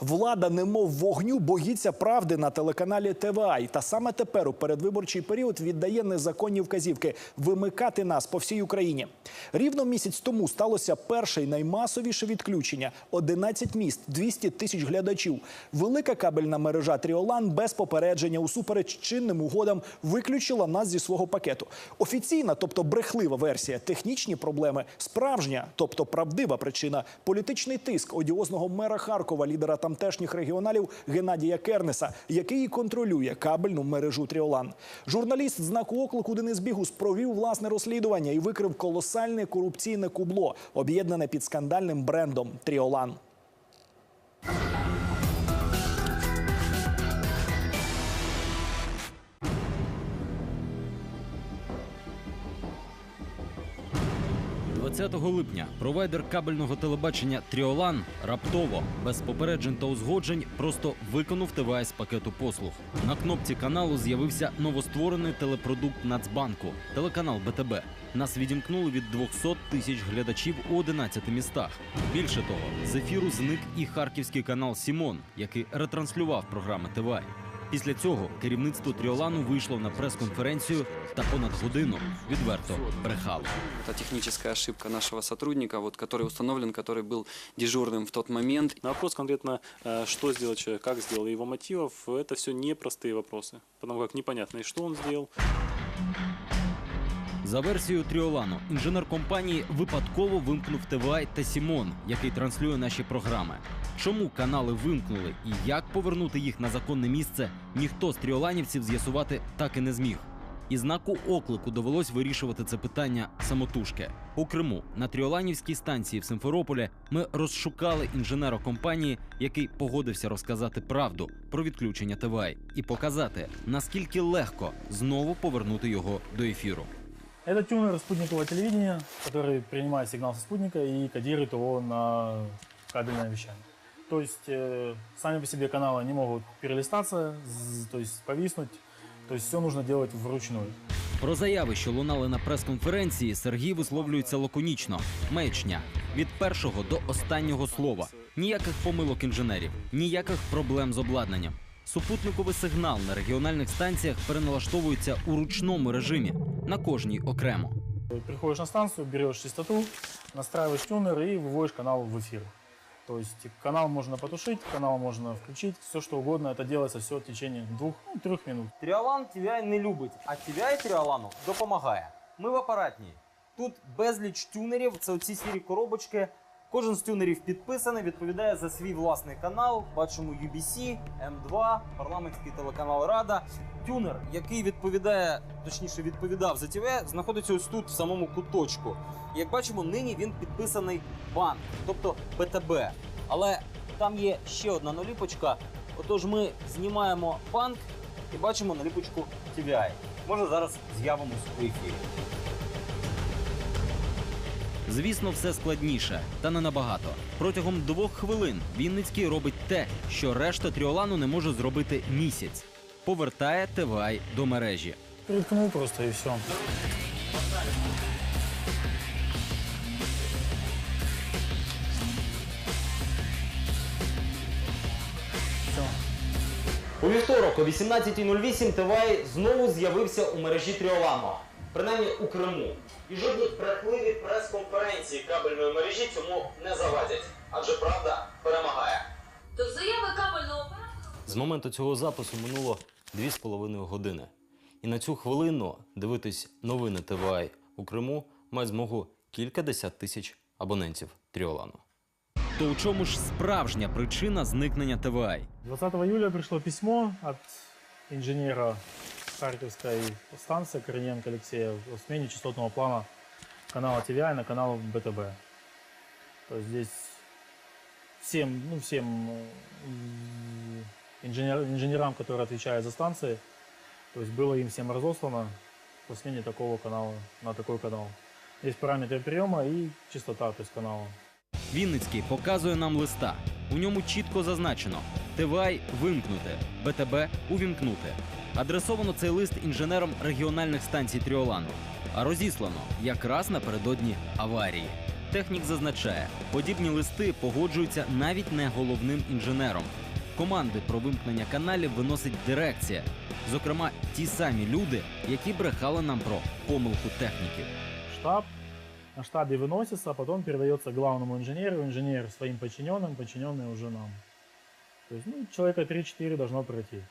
Влада, немов вогню, боїться правди на телеканалі ТВА. І Та саме тепер у передвиборчий період віддає незаконні вказівки вимикати нас по всій Україні. Рівно місяць тому сталося перше й наймасовіше відключення: 11 міст, 200 тисяч глядачів. Велика кабельна мережа Тріолан без попередження усупереч чинним угодам виключила нас зі свого пакету. Офіційна, тобто брехлива версія, технічні проблеми, справжня, тобто правдива причина, політичний тиск одіозного мера Харкова, лідера тамтешніх регіоналів Геннадія Кернеса, який і контролює кабельну мережу Тріолан. Журналіст знаку оклику Денис Бігус провів власне розслідування і викрив колосальне корупційне кубло, об'єднане під скандальним брендом Тріолан. – 20 липня провайдер кабельного телебачення Тріолан раптово, без попереджень та узгоджень, просто виконав ТВА з пакету послуг. На кнопці каналу з'явився новостворений телепродукт Нацбанку, телеканал БТБ. Нас відімкнули від 200 тисяч глядачів у 11 містах. Більше того, з ефіру зник і харківський канал Сімон, який ретранслював програми ТВА. Після цього керівництво Тріолану вийшло на прес-конференцію та понад годину відверто брехало. Это техническая ошибка нашего сотрудника, вот, который установлен, который был дежурным в тот момент. На вопрос конкретно, э, что сделал человек, как сделал, и его мотивов, это все непростые вопросы. Потому как непонятно, и что он сделал, За версією Тріолану, інженер компанії випадково вимкнув ТВА та Сімон, який транслює наші програми. Чому канали вимкнули і як повернути їх на законне місце, ніхто з тріоланівців з'ясувати так і не зміг. І знаку оклику довелось вирішувати це питання самотужки. У Криму на Тріоланівській станції в Симферополі ми розшукали інженера компанії, який погодився розказати правду про відключення ТВА і показати, наскільки легко знову повернути його до ефіру. Это тюнер спутникового телевидения, который принимает сигнал со спутника и кодирует его на кабельное вещание. То есть э, сами по себе каналы не могут перелистаться, з- то есть повиснуть. То есть все нужно делать вручную. Про заяви, що лунали на прес-конференції, Сергій висловлюється лаконічно. Маячня від першого до останнього слова. Ніяких помилок інженерів, ніяких проблем з обладнанням. Супутниковий сигнал на регіональних станціях переналаштовується у ручному режимі на кожній окремо. Приходишь на станцию, берешь частоту, настраиваешь тюнер и выводишь канал в эфир. То есть канал можно потушить, канал можно включить, все что угодно. Это делается все в течение двух-трех минут. Тріолан TVI не любить, а TVI Тріолану допомагає. Ми в апаратній. Тут безліч тюнерів, це оці сірі коробочки. Кожен з тюнерів підписаний, відповідає за свій власний канал. Бачимо UBC, М2, парламентський телеканал Рада. Тюнер, який відповідає, точніше відповідав за ТВ, знаходиться ось тут, в самому куточку. Як бачимо, нині він підписаний банк, тобто БТБ. Але там є ще одна наліпочка. Отож, ми знімаємо банк і бачимо наліпочку TVI. Може зараз з'явимось у ефірі. Звісно, все складніше, та не набагато. Протягом двох хвилин Вінницький робить те, що решта Тріолану не може зробити місяць. Повертає ТВА до мережі. Приткнул просто и все. У вівторок о 18.08 ТВА знову з'явився у мережі Тріолану, принаймні у Криму. І жодні брехливі прес-конференції кабельної мережі цьому не завадять, адже правда перемагає. То заяви кабельного оператора З моменту цього запису минуло 2,5 години. І на цю хвилину дивитись новини ТВА у Криму має змогу кількадесят тисяч абонентів Тріолану. То у чому ж справжня причина зникнення ТВА? 20 июля пришло письмо от инженера Харьковской станции Корниенко Алексея о смене частотного плана канала TVI на канал БТБ. То есть здесь всем, ну, всем э, и инженер- инженерам, которые отвечают за станции, то есть было им всем разослано по смене такого канала на такой канал. Есть параметры приема и частота, то есть канала. Вінницький показує нам листа. У ньому чітко зазначено: ТВАЙ вимкнути, БТБ увімкнути. Адресовано цей лист інженерам регіональних станцій Тріолану. А розіслано якраз напередодні аварії. Технік зазначає, подібні листи погоджуються навіть не головним інженером. Команди про вимкнення каналів виносить дирекція, зокрема ті самі люди, які брехали нам про помилку техніків. Штаб на штабе выносится, а потом передается главному инженеру, инженер своим подчиненным, подчиненные уже нам. То есть, ну, человека 3-4 должно пройти.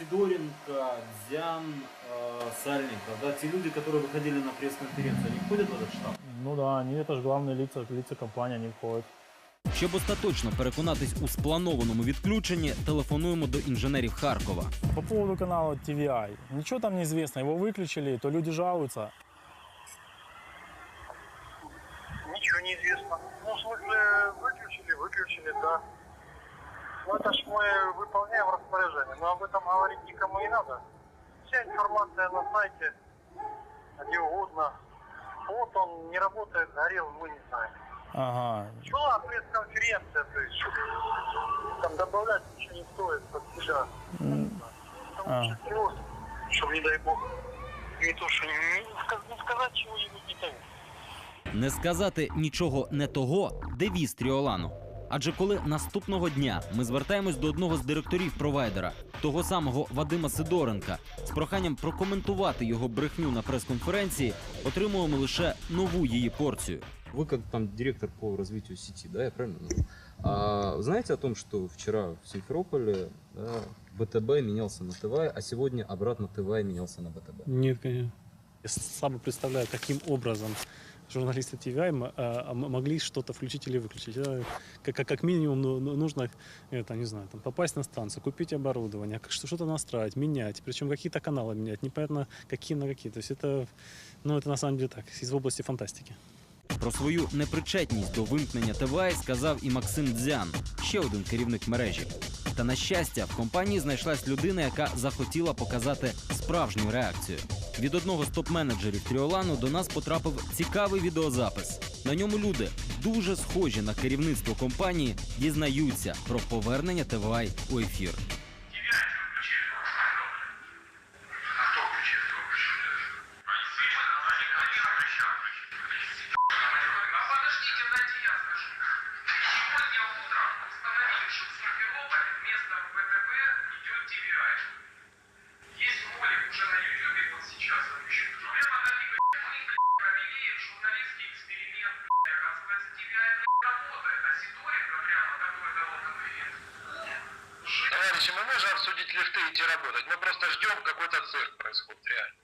Сидоренко, Дзян, э, Сальников, да, те люди, которые выходили на пресс-конференцию, они входят в этот штаб? Ну да, они это же главные лица, лица компании, они входят. Щоб остаточно переконатись у спланованому відключенні, телефонуємо до інженерів Харкова. По поводу канала TVI. Ничего там не известно, его выключили, то люди жалуются. Ничего не известно. Ну, в смысле, выключили, выключили, да. Ну, это ж мы выполняем распоряжение, но об этом говорить никому не надо. Вся информация на сайте, где угодно. Вот он не работает, горел, мы не знаем. Ага. Была пресс-конференция, то есть там добавлять ничего не стоит под себя. Это а. лучше всего, чтобы, не дай бог, не то, что не, не ска- не сказать чего-нибудь не того. Не сказати нічого не того, девіз Тріолану. Адже коли наступного дня ми звертаємось до одного з директорів провайдера, того самого Вадима Сидоренка, з проханням прокоментувати його брехню на прес-конференції, отримуємо лише нову її порцію. Вы как там директор по развитию сети, да, я правильно называю? А, знаете о том, что вчера в Симферополе да, ВТБ менялся на ТВ, а сегодня обратно ТВ менялся на ВТБ? Нет, конечно. Я слабо представляю, каким образом журналисты TVI м- а, м- могли что-то включить или выключить. Это как, как- как минимум ну, ну, нужно, это, не знаю, там, попасть на станцию, купить оборудование, как- что- что-то настраивать, менять, причем какие-то каналы менять, непонятно какие на какие. То есть это, ну, это на самом деле так, из области фантастики. Про свою непричетність до вимкнення ТВА сказав і Максим Дзян, ще один керівник мережі. Та на щастя, в компанії знайшлась людина, яка захотіла показати справжню реакцію. Від одного з топ-менеджерів Тріолану до нас потрапив цікавий відеозапис. На ньому люди, дуже схожі на керівництво компанії, дізнаються про повернення ТВА у ефір. Мы какой-то цирк происходит, реально.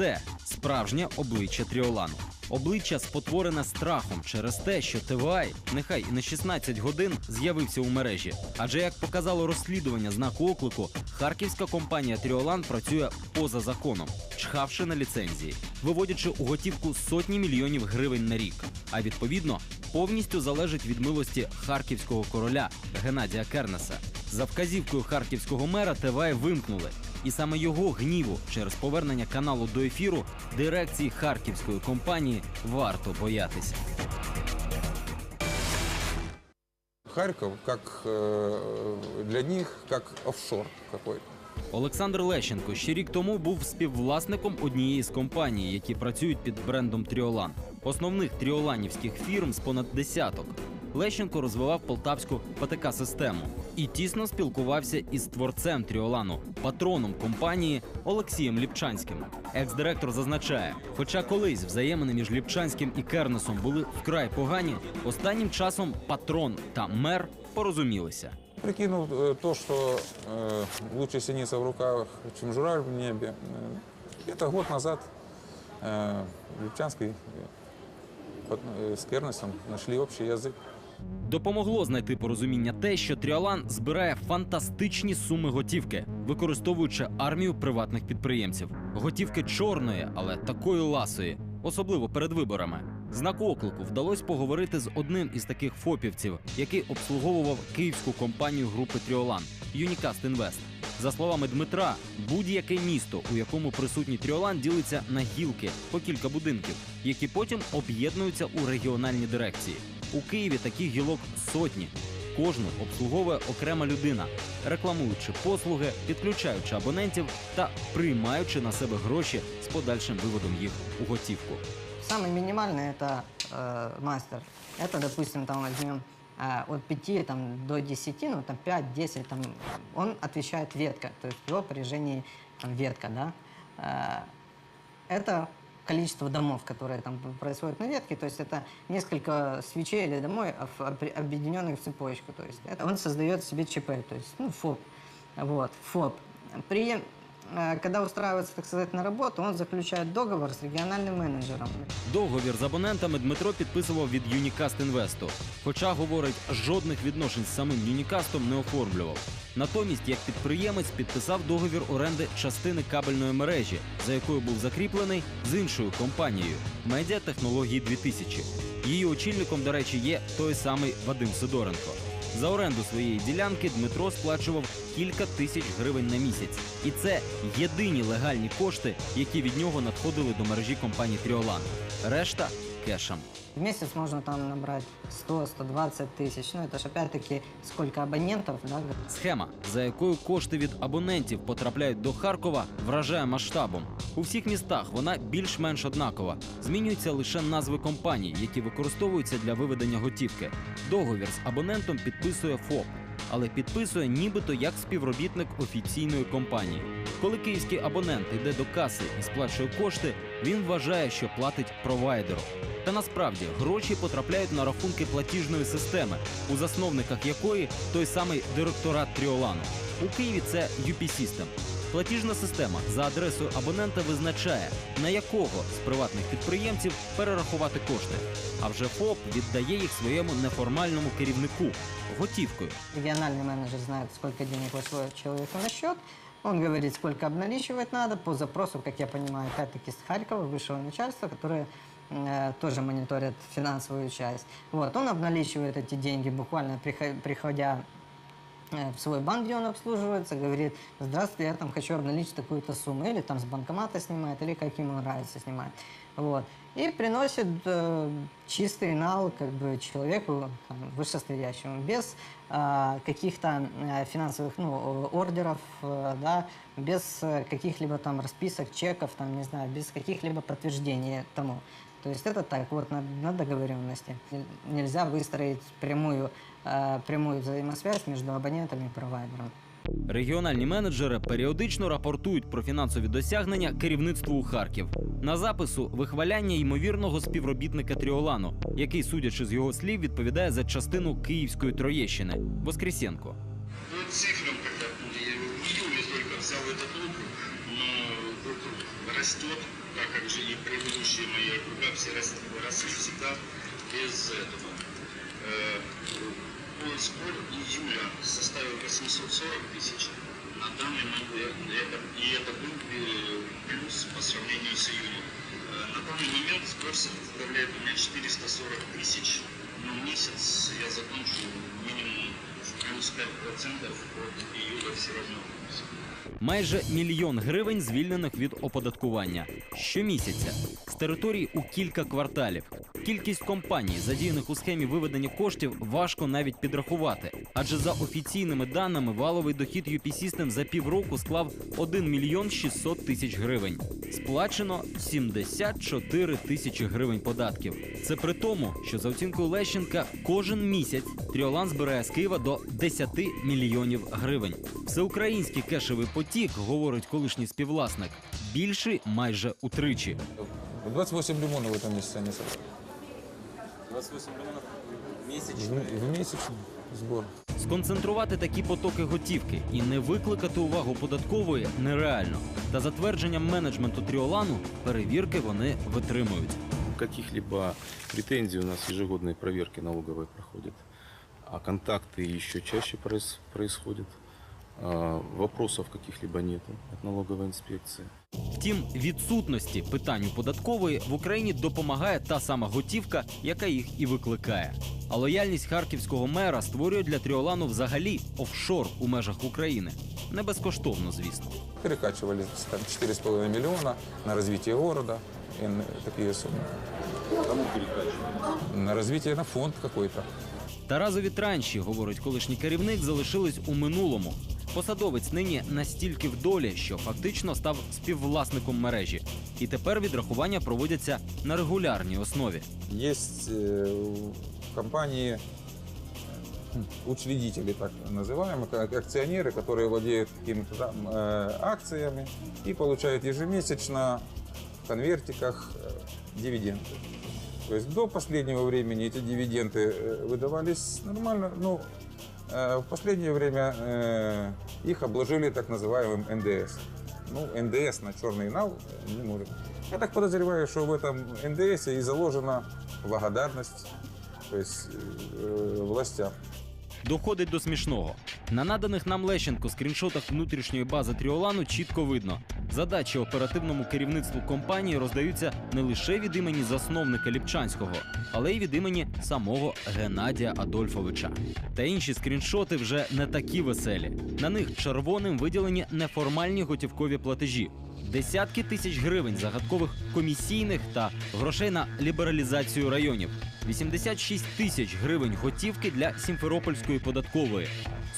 Це справжнє обличчя Тріолану. Обличчя спотворене страхом через те, що ТВАЙ, нехай і на 16 годин, з'явився у мережі. Адже як показало розслідування знаку оклику, харківська компанія Тріолан працює поза законом, чхавши на ліцензії, виводячи у готівку сотні мільйонів гривень на рік. А відповідно повністю залежить від милості харківського короля Геннадія Кернеса. За вказівкою харківського мера ТВАЙ вимкнули. І саме його гніву через повернення каналу до ефіру дирекції харківської компанії варто боятися. Харьков как э, для них как офшор какой-то. Олександр Лещенко ще рік тому був співвласником однієї з компаній, які працюють під брендом Тріолан. Основних тріоланівських фірм з понад десяток. Лещенко розвивав полтавську ПТК-систему і тісно спілкувався із творцем Тріолану, патроном компанії Олексієм Ліпчанським. Екс-директор зазначає, хоча колись взаємини між Ліпчанським і Кернесом були вкрай погані, останнім часом патрон та мер порозумілися. Прикинув э, то, что э, лучше синица в руках, чем журавль в небе. Э, Где-то год назад э, Липчанский э, под- э, с Кернесом нашли общий язык. Допомогло знайти порозуміння те, що Тріолан збирає фантастичні суми готівки, використовуючи армію приватних підприємців. Готівки чорної, але такої ласої, особливо перед виборами. Знак оклику вдалося поговорити з одним із таких фопівців, який обслуговував київську компанію групи Тріолан Юнікаст Інвест. За словами Дмитра, будь-яке місто, у якому присутній Тріолан, ділиться на гілки по кілька будинків, які потім об'єднуються у регіональні дирекції. У Києві таких гілок сотні. Кожну обслуговує окрема людина, рекламуючи послуги, підключаючи абонентів та приймаючи на себе гроші з подальшим виводом їх у готівку. Самый минимальный это э, мастер. Это, допустим, там возьмем э, от 5 там, до 10, ну там 5-10, там, он отвечает ветка, то есть в его порежении там, ветка, да. Э, это количество домов, которые там происходят на ветке, то есть это несколько свечей или домой, об- об- объединенных в цепочку, то есть это он создает себе ЧП, то есть ну, ФОП, вот, ФОП. При э, когда устраивается, так сказать, на работу, он заключает договор с региональным менеджером. Договір з абонентами Дмитро підписував від Юнікаст Інвесту. Хоча, говорить, жодних відношень з самим Юнікастом не оформлював. Натомість, як підприємець, підписав договір оренди частини кабельної мережі, за якою був закріплений з іншою компанією Медіа Технології 2000. Її очільником, до речі, є той самий Вадим Сидоренко. За оренду своєї ділянки Дмитро сплачував кілька тисяч гривень на місяць, і це єдині легальні кошти, які від нього надходили до мережі компанії Тріолан. Решта кешем. В месяц можно там набрать 100-120 тысяч. Ну, это же опять-таки сколько абонентов, да, Схема, за якою кошти від абонентів потрапляють до Харкова, вражає масштабом. У всіх містах вона більш-менш однакова. Змінюються лише назви компаній, які використовуються для виведення готівки. Договір з абонентом підписує ФОП, але підписує нібито як співробітник офіційної компанії. Коли київський абонент йде до каси і сплачує кошти, він вважає, що платить провайдеру. Та насправді гроші потрапляють на рахунки платіжної системи, у засновниках якої той самий директорат Тріолану. У Києві це UP System. Платіжна система за адресою абонента визначає, на якого з приватних підприємців перерахувати кошти. А вже ФОП віддає їх своєму неформальному керівнику готівкою. региональный менеджер знает, сколько денег вошло человеку на счет. Он говорит, сколько обналичивать надо по запросу, как я понимаю, опять-таки с Харькова, высшего начальства, которое э, тоже мониторят финансовую часть. Вот, он обналичивает эти деньги, буквально прихо- приходя э, в свой банк, где он обслуживается, говорит, здравствуйте, я там хочу обналичить такую-то сумму, или там с банкомата снимает, или как ему нравится снимать. Вот. И приносит э, чистый нал как бы человеку там, вышестоящему, без э, каких-то э, финансовых ну, ордеров, э, да, без э, каких-либо там расписок, чеков, там, не знаю, без каких-либо подтверждений тому. То есть это так, вот на, на договоренности. Нель- Нельзя выстроить прямую, э, прямую взаимосвязь между абонентом и провайдером. Регіональні менеджери періодично рапортують про фінансові досягнення керівництву у Харків. На запису вихваляння ймовірного співробітника Тріолану, який, судячи з його слів, відповідає за частину Київської Троєщини Воскресенко. Ну, цифрам, когда я в июле только взял этот округ, но округ растет, так как же и предыдущие мои округа все рос- росли всегда без этого. Э, Мой сбор июля составил 840 тысяч. На данный момент это, и это был э, плюс по сравнению с июнем. Э, На данный момент сбор составляет у меня 440 тысяч. Но месяц я закончу минимум в плюс 5% от июля все равно. Майже мільйон гривень звільнених від оподаткування щомісяця з територій у кілька кварталів. Кількість компаній, задіяних у схемі виведення коштів, важко навіть підрахувати. Адже за офіційними даними валовий дохід UP System за півроку склав 1 мільйон 600 тисяч гривень. Сплачено 74 тисячі гривень податків. Це при тому, що за оцінкою Лещенка кожен місяць Тріолан збирає з Києва до 10 мільйонів гривень. Всеукраїнський кешевий потік, говорить колишній співвласник, більший майже утричі. 28 лимонов в этом месяце они. 28 миллионов В, месячно. в месячный сбор. Сконцентрувати такі потоки готівки і не викликати увагу податкової нереально. Та за твердженням менеджменту Тріолану перевірки вони витримують. Каких-либо претензий у нас ежегодные проверки налоговые проходят, а контакты еще чаще проис- происходят. Вопросов каких-либо нету от налоговой инспекции. Втім, відсутності питань у податкової в Україні допомагає та сама готівка, яка їх і викликає. А лояльність харківського мера створює для Тріолану взагалі офшор у межах України. Не безкоштовно, звісно. Перекачивали там, 4,5 миллиона на развитие города. И на такие суммы. На развитие, на фонд какой-то. Та транші, говорить колишній керівник, залишились у минулому. Посадовець нині настільки в долі, що фактично став співвласником мережі. І тепер відрахування проводяться на регулярній основі. Есть э, в компании м, учредители, так называемые, как акционеры, которые владеют какими-то там э, акциями и получают ежемесячно в конвертиках э, дивиденды. То есть до последнего времени эти дивиденды э, выдавались нормально, ну, э, в последнее время э, их обложили так называемым НДС. Ну, НДС на черный нал э, не может. Я так подозреваю, что в этом НДС и заложена благодарность то есть, э, властям. Доходить до смішного. На наданих нам Лещенко скріншотах внутрішньої бази Тріолану чітко видно. Задачі оперативному керівництву компанії роздаються не лише від імені засновника Ліпчанського, але й від імені самого Геннадія Адольфовича. Та інші скріншоти вже не такі веселі. На них червоним виділені неформальні готівкові платежі. Десятки тисяч гривень загадкових комісійних та грошей на лібералізацію районів. 86 тисяч гривень готівки для Сімферопольської податкової,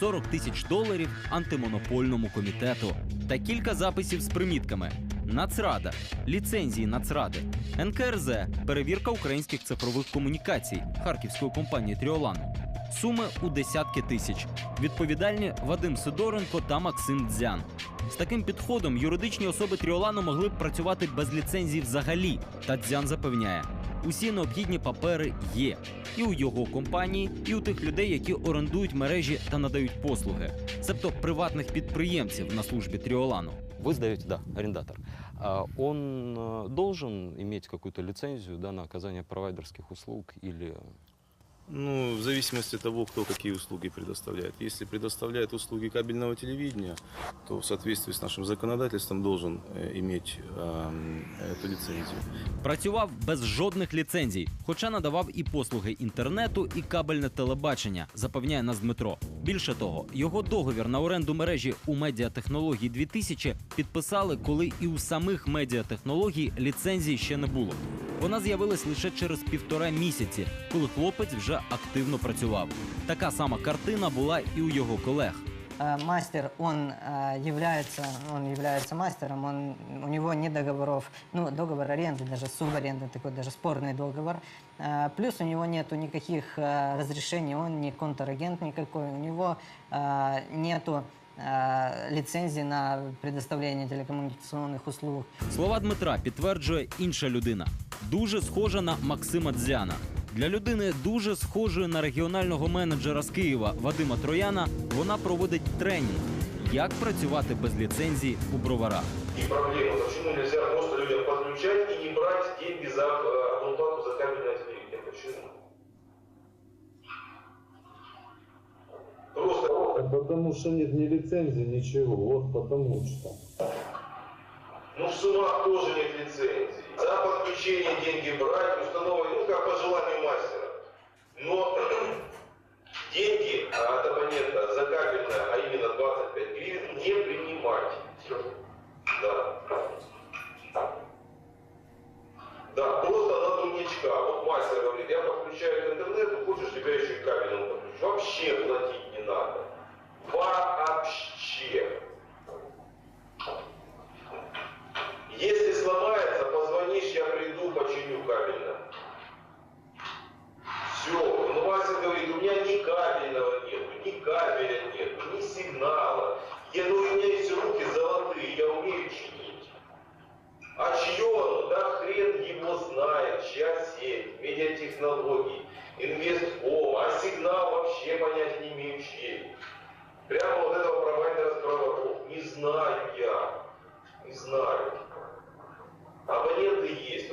40 тисяч доларів антимонопольному комітету та кілька записів з примітками. Нацрада, ліцензії Нацради, НКРЗ, перевірка українських цифрових комунікацій харківської компанії Тріолану. Суми у десятки тисяч. Відповідальні Вадим Сидоренко та Максим Дзян. З таким підходом юридичні особи Тріолану могли б працювати без ліцензії взагалі. Та Дзян запевняє, усі необхідні папери є і у його компанії, і у тих людей, які орендують мережі та надають послуги, себто приватних підприємців на службі Тріолану. Вы сдаете, да, арендатор. А Он э, должен иметь какую-то лицензию да, на оказание провайдерских услуг или Ну, в зависимости от того, кто какие услуги предоставляет. Если предоставляет услуги кабельного телевидения, то в соответствии с нашим законодательством должен э, иметь эм, эту лицензию. Працював без жодних ліцензій, хоча надавав і послуги інтернету, і кабельне телебачення, запевняє нас Дмитро. Більше того, його договір на оренду мережі у медіатехнології 2000 підписали, коли і у самих медіатехнологій ліцензії ще не було. Вона з'явилась лише через півтора місяці, коли хлопець вже активно працював. Така сама картина була і у його колег. Э, Мастер, он э, является, он является мастером, он, у него нет договоров, ну, договор аренды, даже субаренды, такой даже спорный договор. Э, Плюс у него нету никаких э, разрешений, он не контрагент никакой, у него э, нету э, лицензии на предоставление телекоммуникационных услуг. Слова Дмитра підтверджує інша людина, дуже схожа на Максима Дзяна. Для людини дуже схожої на регіонального менеджера з Києва Вадима Трояна вона проводить тренінг, як працювати без ліцензії у броварах. И проблема, почему нельзя просто людям подключать и не брать деньги за абонплату за кабельное телевидение? Почему? Просто Потому что нет ни лицензии, ничего. Вот потому что. Ну, в сумах тоже нет лицензии. За подключение деньги брать, установить, ну, как по желанию мастера. Но деньги от абонента за кабельное, а именно 25 гривен, не принимать. Да. Да, просто на дурничка. Вот мастер говорит, я подключаю к интернету, хочешь, тебя еще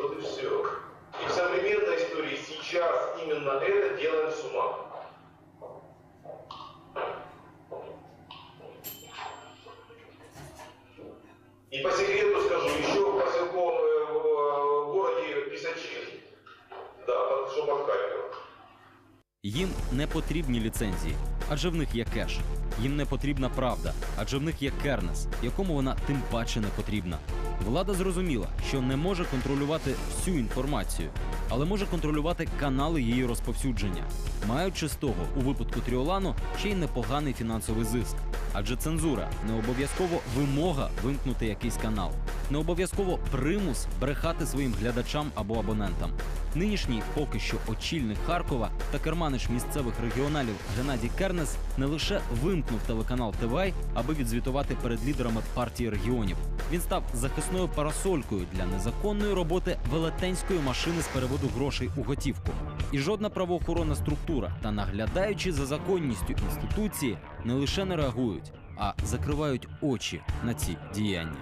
вот и все. И в современной истории сейчас именно это делаем с ума. И по секрету скажу, еще в поселковом э, в, э, городе Писачин. Да, под, что под Харьковом. Їм не потрібні ліцензії, адже в них є кеш. Їм не потрібна правда, адже в них є кернес, якому вона тим паче не потрібна. Влада зрозуміла, що не може контролювати всю інформацію, але може контролювати канали її розповсюдження, маючи з того у випадку Тріолану ще й непоганий фінансовий зиск. Адже цензура не обов'язково вимога вимкнути якийсь канал, не обов'язково примус брехати своїм глядачам або абонентам. Нинішній поки що очільник Харкова та керманич місцевих регіоналів Геннадій Кернес не лише вимкнув телеканал ТВАЙ, аби відзвітувати перед лідерами партії регіонів. Він став захисною парасолькою для незаконної роботи велетенської машини з переводу грошей у готівку. І жодна правоохоронна структура та наглядаючи за законністю інституції не лише не реагують, а закривають очі на ці діяння.